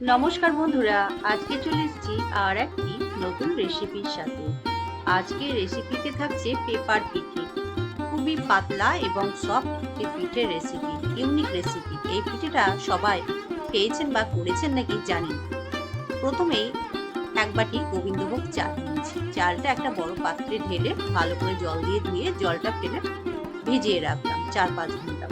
নমস্কার বন্ধুরা, আজকে চলে এসেছি আর একটি নতুন রেসিপির সাথে। আজকে রেসিপিতে থাকছে পেপার পিঠে খুবই পাতলা এবং সফট একটি পিঠের রেসিপি ইউনিক রেসিপি এই পিঠেটা সবাই খেয়েছেন বা করেছেন নাকি জানি প্রথমেই এক বাটি গোবিন্দভোগ চাল নিয়েছি। চালটা একটা বড় পাত্রে ঢেলে ভালো করে জল দিয়ে ধুয়ে জলটা ফেলে ভিজিয়ে রাখলাম চার পাঁচ ঘণ্টা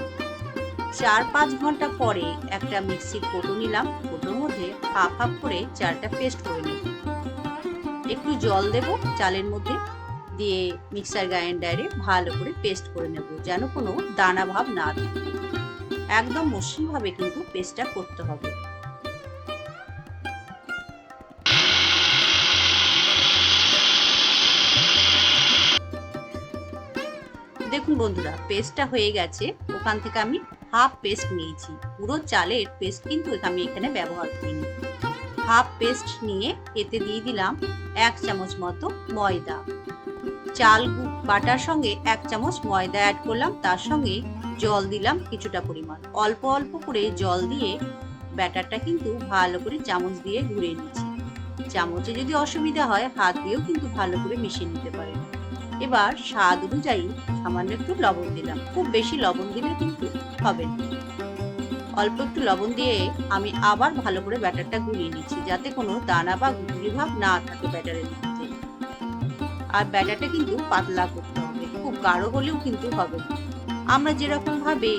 চার পাঁচ ঘণ্টা পরে একটা মিক্সির কোটো নিলাম, কোটোর মধ্যে হাফ হাফ করে চালটা পেস্ট করে নেব। একটু জল দেব, চালের মধ্যে দিয়ে মিক্সার গ্রাইন্ডারে ভালো করে পেস্ট করে নেব, যেন কোনো দানা ভাব না থাকে। একদম মসৃণভাবে কিন্তু পেস্টটা করতে হবে। বন্ধুরা পেস্টটা হয়ে গেছে। ওখান থেকে আমি হাফ পেস্ট নিয়েছি। পুরো চালের পেস্ট কিন্তু আমি এখানে ব্যবহার করিনি। হাফ পেস্ট নিয়ে এতে দিয়ে দিলাম এক চামচ মতো ময়দা। চাল বাটার সঙ্গে এক চামচ ময়দা অ্যাড করলাম। তার সঙ্গে জল দিলাম কিছুটা পরিমাণ। অল্প অল্প করে জল দিয়ে ব্যাটারটা কিন্তু ভালো করে চামচ দিয়ে ঘুরিয়ে নিচ্ছি। চামচে যদি অসুবিধা হয়, হাত দিয়েও কিন্তু ভালো করে মিশিয়ে নিতে পারেন। এবার স্বাদ অনুযায়ী সামান্য একটু লবণ দিলাম। খুব বেশি লবণ দিলে কিন্তু হবে না। অল্প একটু লবণ দিয়ে আমি আবার ভালো করে ব্যাটারটা গুলিয়ে নিচ্ছি, যাতে কোনো দানা বা গুলি ভাব না থাকে ব্যাটারের মধ্যে। আর ব্যাটারটা কিন্তু পাতলা করতে হবে, খুব গাঢ় হলেও কিন্তু হবে না। আমরা যেরকম ভাবে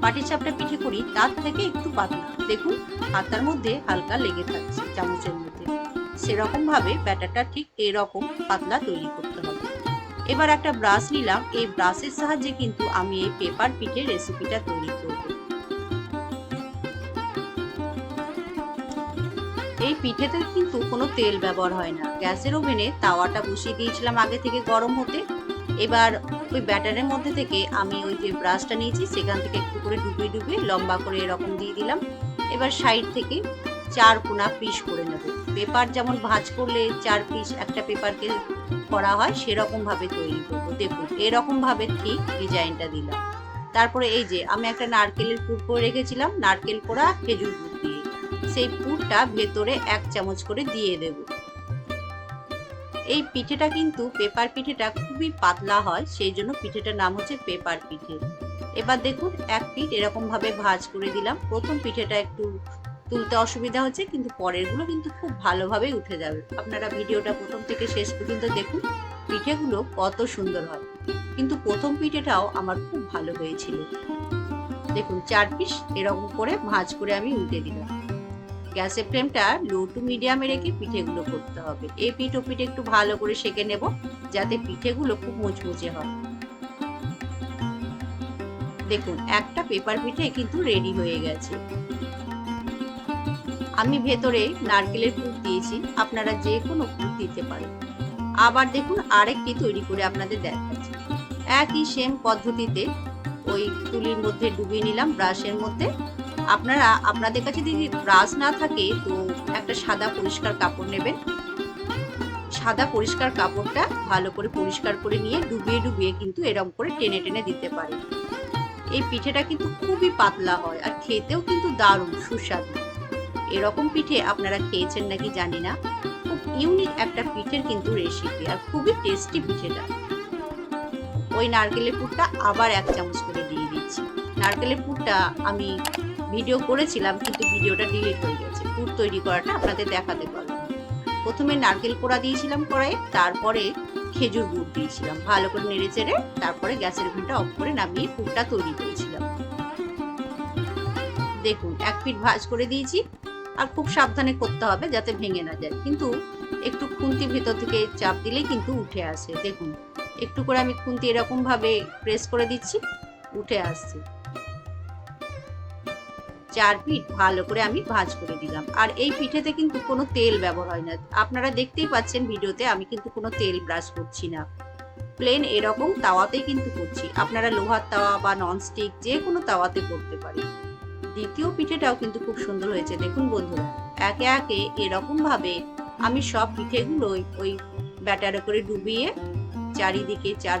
পাটিসাপটা পিঠে করি, তার থেকে একটু পাতলা। দেখুন হাতার মধ্যে হালকা লেগে থাকছে চামচের মধ্যে। সেরকম ভাবে ব্যাটারটা ঠিক এরকম পাতলা তৈরি করতে এবার একটা ব্রাশ নিলাম। এই ব্রাশের সাহায্যে কিন্তু আমি এই পেপার পিঠের রেসিপিটা তৈরি করব। এই পিঠেতে কিন্তু কোনো তেল ব্যবহার হয় না। গ্যাসের ওভেনে তাওয়াটা বসিয়ে দিয়েছিলাম আগে থেকে গরম হতে। এবার ওই ব্যাটারের মধ্যে থেকে আমি ওই যে ব্রাশটা নিয়েছি, সেখান থেকে একটু করে ডুবিয়ে ডুবিয়ে লম্বা করে এরকম দিয়ে দিলাম। এবার সাইড থেকে চার কোনা পিস করে নেব। পেপার যেমন ভাঁজ করলে চার পিস একটা পেপারকে করা হয় সেরকম ভাবে তৈরি করব। দেখুন এরকম ভাবে ঠিক ডিজাইনটা দিলাম। তারপরে এই যে, আমি একটা নারকেলের পুর করে রেখেছিলাম, নারকেল কোড়া খেজুর গুড় দিয়ে। সেই পুরটা ভেতরে এক চামচ করে দিয়ে দেব। এই পিঠেটা কিন্তু, পেপার পিঠেটা খুবই পাতলা হয়, সেই জন্য পিঠেটার নাম হচ্ছে পেপার পিঠে। এবার দেখুন, এক পিঠ এরকম ভাবে ভাঁজ করে দিলাম। প্রথম পিঠেটা একটু তুলতে অসুবিধা হচ্ছে, কিন্তু পরেরগুলো কিন্তু খুব ভালোভাবে উঠে যাবে। আপনারা ভিডিওটা প্রথম থেকে শেষ পর্যন্ত দেখুন, পিঠেগুলো কত সুন্দর হয়। কিন্তু প্রথম পিঠেটাও আমার খুব ভালো হয়েছিল। দেখুন, চার পিস এরকম করে ভাঁজ করে আমি উল্টে দিলাম। গ্যাসের ফ্লেমটা লো টু মিডিয়ামে রেখে পিঠেগুলো করতে হবে। এই পিঠ পিঠে একটু ভালো করে সেকে নেব, যাতে পিঠেগুলো খুব মুচমুচে হয়। দেখুন, একটা পেপার পিঠে কিন্তু রেডি হয়ে গেছে। আমি ভেতরে নারকেলের পুর দিয়েছি, আপনারা যে কোনো পুর দিতে পারেন। আবার দেখুন আরেকটি তৈরি করে আপনাদের দেখাচ্ছি। একই সেম পদ্ধতিতে ওই তুলির মধ্যে ডুবিয়ে নিলাম ব্রাশের মধ্যে। আপনারা, আপনাদের কাছে যদি ব্রাশ না থাকে, তো একটা সাদা পরিষ্কার কাপড় নেবেন। সাদা পরিষ্কার কাপড়টা ভালো করে পরিষ্কার করে নিয়ে ডুবিয়ে ডুবিয়ে কিন্তু এরকম করে টেনে টেনে দিতে পারেন। এই পিঠেটা কিন্তু খুবই পাতলা হয় আর খেতেও কিন্তু দারুণ, সুস্বাদু। এরকম পিঠে আপনারা খেয়েছেন নাকি জানি না। খুব ইউনিক একটা পিঠের কিন্তু রেসিপি আর খুবই টেস্টি পিঠেটা। ওই নারকেলের পুরটা আবার এক চামচ করে দিয়ে দিচ্ছি। নারকেলের পুরটা আমি ভিডিও করেছিলাম কিন্তু ভিডিওটা ডিলিট হয়ে গেছে। পুর তৈরি করাটা আপনাদের দেখাতে পারলাম প্রথমে নারকেল কোড়া দিয়েছিলাম কড়াইয়ে, তারপরে খেজুর গুড় দিয়েছিলাম। ভালো করে নেড়ে চেড়ে, তারপরে গ্যাসের ঘুমটা অফ করে নামিয়ে পুরটা তৈরি করেছিলাম। দেখুন, এক পিঠ ভাজ করে দিয়েছি। আর খুব সাবধানে করতে হবে যাতে ভেঙে না যায়। কিন্তু একটু খুন্তি ভেতর থেকে চাপ দিলেই কিন্তু উঠে আসে। দেখুন, একটু করে আমি খুন্তি এরকম ভাবে প্রেস করে দিচ্ছি, উঠে আসছে। চার পিঠ ভালো করে আমি ভাজ করে দিলাম। আর এই পিঠেতে কিন্তু কোনো তেল ব্যবহার হয় না। আপনারা দেখতেই পাচ্ছেন ভিডিওতে আমি কিন্তু কোনো তেল ব্রাশ করছি না। প্লেন এরকম তাওয়াতেই কিন্তু করছি। আপনারা লোহার তাওয়া বা ননস্টিক যে কোনো তাওয়াতে করতে পারেন। দ্বিতীয় পিঠেটাও কিন্তু খুব সুন্দর হয়েছে, দেখুন বন্ধুরা। একে একে এরকম ভাবে আমি সব পিঠেগুলো ওই ব্যাটারে করে ডুবিয়ে চারিদিকে চার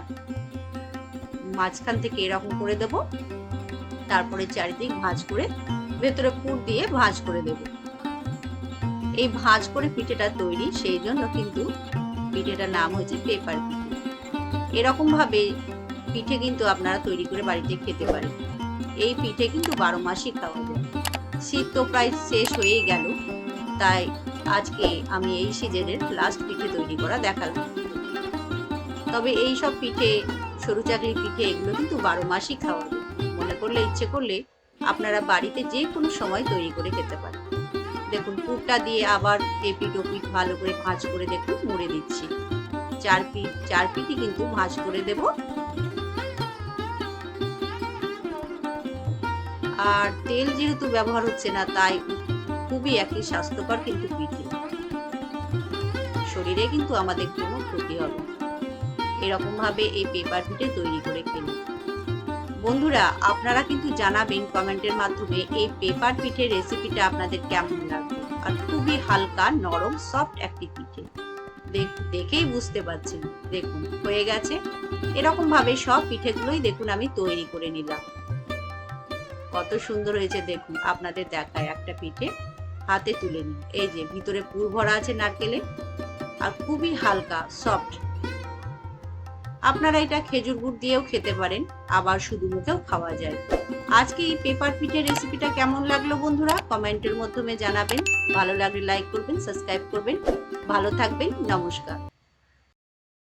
মাঝখান থেকে এরকম করে দেব। তারপরে চারিদিক ভাঁজ করে ভেতরে পুর দিয়ে ভাঁজ করে দেব। এই ভাঁজ করে পিঠেটা তৈরি, সেই জন্য কিন্তু পিঠেটার নাম হয়েছে পেপার পিঠে। এরকম ভাবে পিঠে কিন্তু আপনারা তৈরি করে বাড়িতে খেতে পারেন। এই পিঠে কিন্তু বারো মাসই খাওয়া যায়। শীত তো প্রায় শেষ হয়েই গেল, তাই আজকে আমি এই সিজনের লাস্ট পিঠে তৈরি করা দেখালাম। তবে এই সব পিঠে, সরু চাকরি পিঠে এগুলো কিন্তু বারো মাসই খাওয়া যায়। মনে করলে ইচ্ছে করলে আপনারা বাড়িতে যে কোনো সময় তৈরি করে খেতে পারেন। দেখুন, পুরটা দিয়ে আবার এপিট ওপিট ভালো করে ভাঁজ করে দেখুন, মুড়ে দিচ্ছি। চার পিঠ চার পিঠই কিন্তু ভাঁজ করে দেব। আর তেল যেহেতু ব্যবহার হচ্ছে না, তাই খুবই একটি স্বাস্থ্যকর কিন্তু পিঠে। শরীরে কিন্তু আমাদের কোনো ক্ষতি হবে না। এরকম ভাবে এই পেপার পিঠে তৈরি করে খেলে। বন্ধুরা, আপনারা কিন্তু জানাবেন কমেন্টের মাধ্যমে এই পেপার পিঠের রেসিপিটা আপনাদের কেমন লাগবে আর খুবই হালকা, নরম সফট একটি পিঠে। দেখ- দেখেই বুঝতে পারছেন। দেখুন, হয়ে গেছে। এরকম ভাবে সব পিঠেগুলোই দেখুন, আমি তৈরি করে নিলাম। কত সুন্দর হয়েছে দেখুন, আপনাদের দেখায় একটা পিঠে হাতে তুলে নিন। এই যে, ভিতরে পুর ভরা আছে নারকেলে আর খুবই হালকা সফট আপনারা এটা খেজুর গুড় দিয়েও খেতে পারেন, আবার শুধু মুখেও খাওয়া যায়। আজকে এই পেপার পিঠের রেসিপিটা কেমন লাগল বন্ধুরা? কমেন্টের মাধ্যমে জানাবেন। ভালো লাগলে লাইক করবেন সাবস্ক্রাইব করবেন। ভালো থাকবেন, নমস্কার।